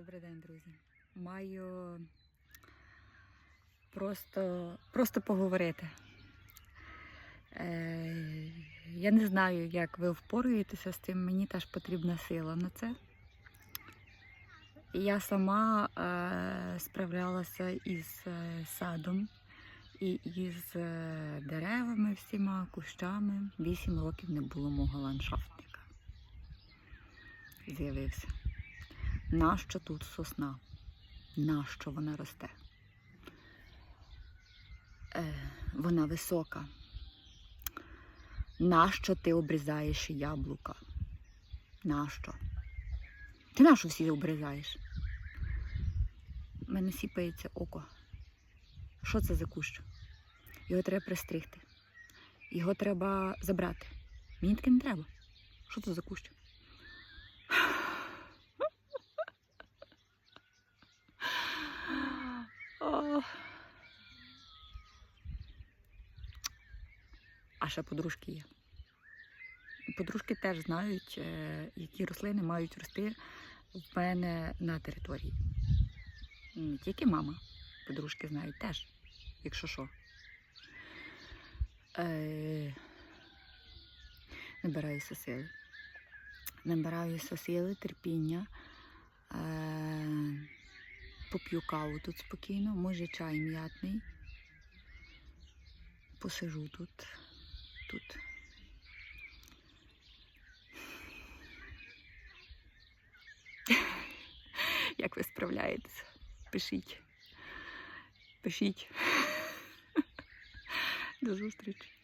Добрий день, друзі. Маю просто, просто поговорити. Е, я не знаю, як ви впораєтеся з цим, мені теж потрібна сила на це. Я сама е, справлялася із е, садом і із е, деревами всіма, кущами. Вісім років не було мого ландшафтника. З'явився. Нащо тут сосна? Нащо вона росте? Е, вона висока. Нащо ти обрізаєш яблука? Нащо? Ти нащо всі обрізаєш? У мене сіпається око. Що це за кущ? Його треба пристригти. Його треба забрати. Мені таке не треба. Що це за кущ? А ще подружки є. Подружки теж знають, е, які рослини мають рости в мене на території. Не тільки мама, подружки знають теж, якщо що. Е, Набираюся сили. Набираюся сили, терпіння. Поп'ю каву тут спокійно, може чай м'ятний. Посижу тут. Тут. Як ви справляєтеся? Пишіть. Пишіть. До зустрічі.